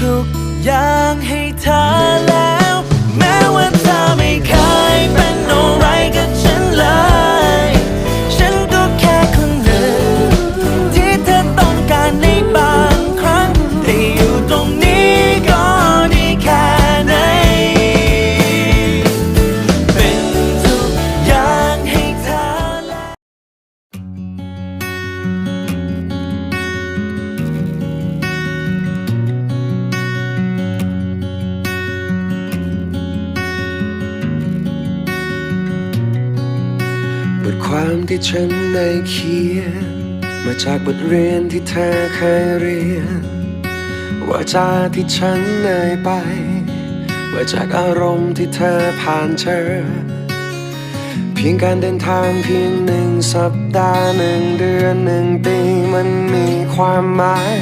ทุกอย่างให้เธอ ที่ฉันได้เขียน มาจากบทเรียนที่เธอเคยเรียน ว่าจาที่ฉันได้ไป มาจากอารมณ์ที่เธอผ่านเจอ เพียงการเดินทางเพียงหนึ่งสัปดาห์หนึ่งเดือนหนึ่งปีมันมีความหมาย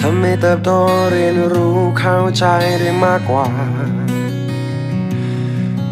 ทำให้เติบโตเรียนรู้เข้าใจได้มากกว่า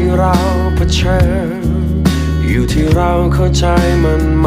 ที่เราเผชิญ อยู่ที่เราเข้าใจมันไหม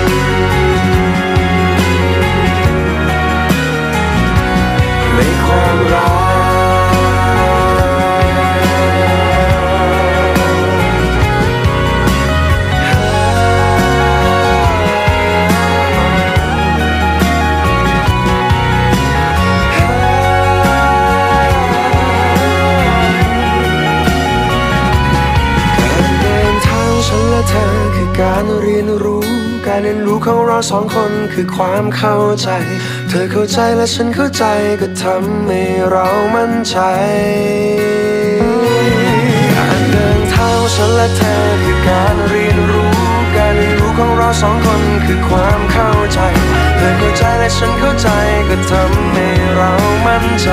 ของเราสองคนคือความเข้าใจ เธอเข้าใจและฉันเข้าใจก็ทำให้เรามั่นใจการเดินเท้าฉันและเธอคือการเรียนรู้ การเรียนรู้ของเราสองคนคือความเข้าใจ เธอเข้าใจและฉันเข้าใจก็ทำให้เรามั่นใจ